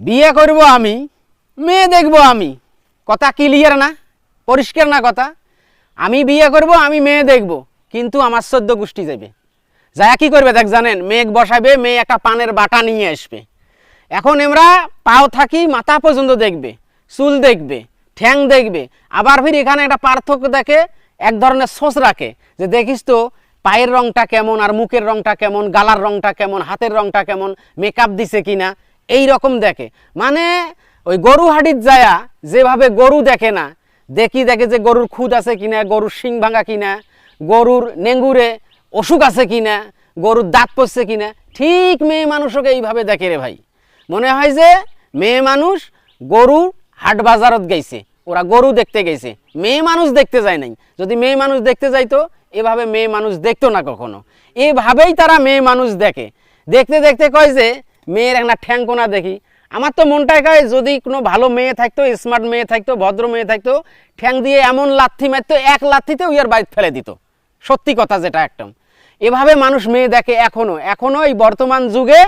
বিয়ে করব আমি, মেয়ে দেখব আমি। কথা ক্লিয়ার না? পরিষ্কার না কথা? আমি বিয়ে করব, আমি মেয়ে দেখব, কিন্তু আমার সদ্য গোষ্ঠী যাবে যা কি করবে দেখ জানেন, মেঘ বসাবে, মেয়ে একটা পানের বাটা নিয়ে আসবে। এখন আমরা পাও থাকি, মাথা পর্যন্ত দেখবে, চুল দেখবে, ঠ্যাং দেখবে। আবার ফির এখানে একটা পার্থক্য দেখে, এক ধরনের সোচ রাখে যে দেখিস তো, পায়ের রংটা কেমন আর মুখের রংটা কেমন, গালার রংটা কেমন, হাতের রংটা কেমন মেকআপ দিছে কিনা। এই রকম দেখে। মানে ওই গরু হাড়ির যায়া যেভাবে গরু দেখে না, দেখি দেখে যে গরুর খুদ আছে কিনা, গরুর শিং ভাঙা কিনা, গরুর নেঙ্গুরে অসুখ আছে কিনা, গরুর দাঁত পড়ছে কিনা, ঠিক মেয়ে মানুষকে এইভাবে দেখে রে ভাই। মনে হয় যে মেয়ে মানুষ গরু হাট বাজারত গেছে, ওরা গরু দেখতে গেছে, মেয়ে মানুষ দেখতে যায় নাই। যদি মেয়ে মানুষ দেখতে যাইতো, এভাবে মেয়ে মানুষ দেখতো না কখনো। এভাবেই তারা মেয়ে মানুষ দেখে। দেখতে দেখতে কয় যে মেয়ের একটা ঠ্যাংকোনা দেখি। আমার তো মনটায় কয়, যদি কোনো ভালো মেয়ে থাকতো স্মার্ট মেয়ে থাকতো, ভদ্র মেয়ে থাকতো, ঠ্যাং দিয়ে এমন লাথি মারতো, এক লাথিতে উইয়ার বাড়িতে ফেলে দিত। সত্যি কথা যেটা একদম। এভাবে মানুষ মেয়ে দেখে এখনও। এখনও এই বর্তমান যুগে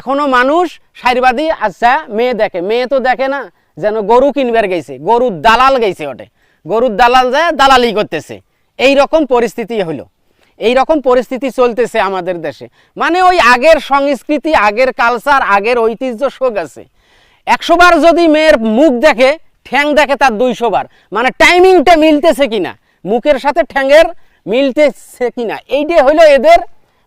এখনও মানুষ সাইরবাদী আচ্ছা মেয়ে দেখে। মেয়ে তো দেখে না, যেন গরু কিনবার গেছে, গরুর দালাল গেছে ওটে গরুর দালাল যায় দালালি করতেছে। এই রকম পরিস্থিতি হলো এই রকম পরিস্থিতি চলতেছে আমাদের দেশে। মানে ওই আগের সংস্কৃতি, আগের কালচার আগের ঐতিহ্য শোক আছে। একশো বার যদি মেয়ের মুখ দেখে, ঠ্যাং দেখে তার দুইশো বার মানে টাইমিংটা মিলতেছে কিনা, মুখের সাথে ঠ্যাংয়ের মিলতেছে কিনা এইটাই হলো এদের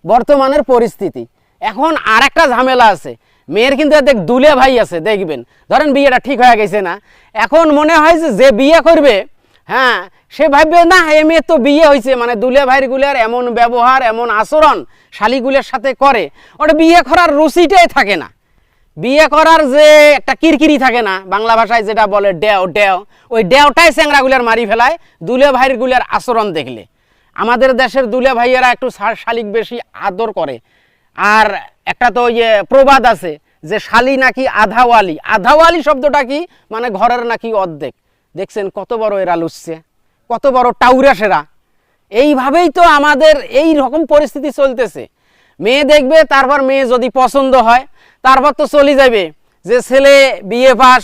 বর্তমানের পরিস্থিতি। এখন আর একটা ঝামেলা আছে। মেয়ের কিন্তু দেখ দুলে ভাই আছে, দেখবেন। ধরেন বিয়েটা ঠিক হয়ে গেছে না। এখন মনে হয় যে বিয়ে করবে হ্যাঁ সে ভাববে, না, এ মেয়ে তো বিয়ে হয়েছে মানে দুলে ভাইয়ের এমন ব্যবহার, এমন আচরণ শালিগুলের সাথে করে। ওটা বিয়ে করার রুচিটাই থাকে না। বিয়ে করার যে একটা কিরকিরি থাকে না, বাংলা ভাষায় যেটা বলে ডেও ডেও, ওই ডেওটাই স্যাংরাগুলার মারি ফেলায় দুলে ভাইয়ের গুলের আচরণ দেখলে। আমাদের দেশের দুলে ভাইয়েরা একটু শালিক বেশি আদর করে। আর একটা তো ইয়ে প্রবাদ আছে যে শালি নাকি আধাওয়ালি। আধাওয়ালি শব্দটা কি? মানে ঘরের নাকি অর্ধেক। দেখছেন কত বড় এরা লুচ্ছে কত বড় টাউরা সেরা। এইভাবেই তো আমাদের এই রকম পরিস্থিতি চলতেছে। মেয়ে দেখবে, তারপর মেয়ে যদি পছন্দ হয়, তারপর তো চলে যাবে। যে ছেলে বিএ পাস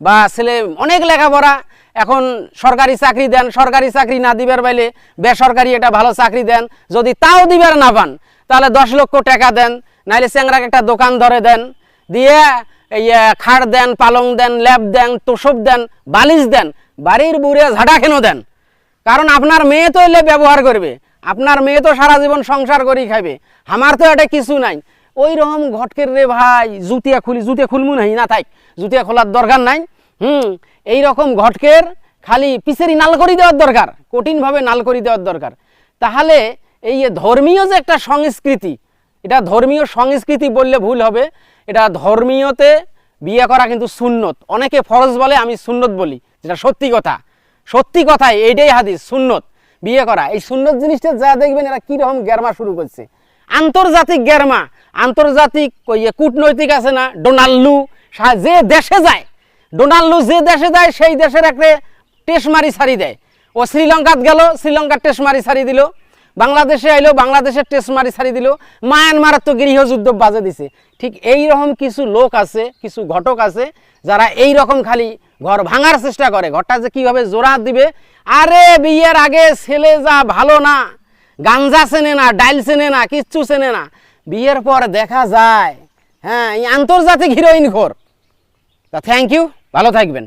বা ছেলে অনেক লেখাপড়া, এখন সরকারি চাকরি দেন, সরকারি চাকরি না দিবার বাইলে বেসরকারি একটা ভালো চাকরি দেন, যদি তাও দিবার না পান, তাহলে দশ লক্ষ টাকা দেন, নাইলে চ্যাংরাকে একটা দোকান ধরে দেন। দিয়ে এই এ, দেন পালং দেন ল্যাব দেন তোষব দেন বালিশ দেন বাড়ির বুড়ে ঝাঁটা খেনো দেন। কারণ আপনার মেয়ে তো এলে ব্যবহার করবে আপনার মেয়ে তো সারা জীবন সংসার করেই খাবে আমার তো এটা কিছু নাই। ওই রকম ঘটকের রে ভাই জুতিয়া খুলি জুতিয়া খুলমু নাই না থাক জুতিয়া খোলার দরকার নাই। হুম এই রকম ঘটকের খালি পিছেরই নাল করি দেওয়ার দরকার কঠিনভাবে নাল করি দেওয়ার দরকার। তাহলে এই ধর্মীয় যে একটা সংস্কৃতি এটা ধর্মীয় সংস্কৃতি বললে ভুল হবে এটা ধর্মীয়তে বিয়ে করা কিন্তু সুন্নত। অনেকে ফরজ বলে, আমি সুন্নত বলি। যেটা সত্যি কথা। সত্যি কথাই এইটাই হাদিস, সুন্নত। বিয়ে করা। এই সুন্নত জিনিসটা যা দেখবেন, এরা কীরকম গ্যারমা শুরু করছে। আন্তর্জাতিক গ্যারমা। আন্তর্জাতিক ওই যে কূটনৈতিক আছে না, ডোনাল্ডু যে দেশে যায়, ডোনাল্ডু যে দেশে যায়, সেই দেশের একটা টেস্ট মারি ছাড়ি দেয়। ও শ্রীলঙ্কাত গেল, শ্রীলঙ্কার টেস্ট মারি ছাড়ি দিল। বাংলাদেশে আইলো, বাংলাদেশের টেস্ট মারি ছাড়ি দিল মায়ানমারের তো গৃহযুদ্ধ বাজে দিছে। ঠিক এই রকম কিছু লোক আছে, কিছু ঘটক আছে, যারা এই রকম খালি ঘর ভাঙার চেষ্টা করে। ঘরটা যে কীভাবে জোড়া দিবে, আরে বিয়ের আগে ছেলে যা ভালো না, গাঞ্জা চেনে না, ডাইল চেনে না, কিচ্ছু চেনে না। বিয়ের পর দেখা যায় হ্যাঁ এই আন্তর্জাতিক হিরোইন ঘোর। তা থ্যাংক ইউ ভালো থাকবেন।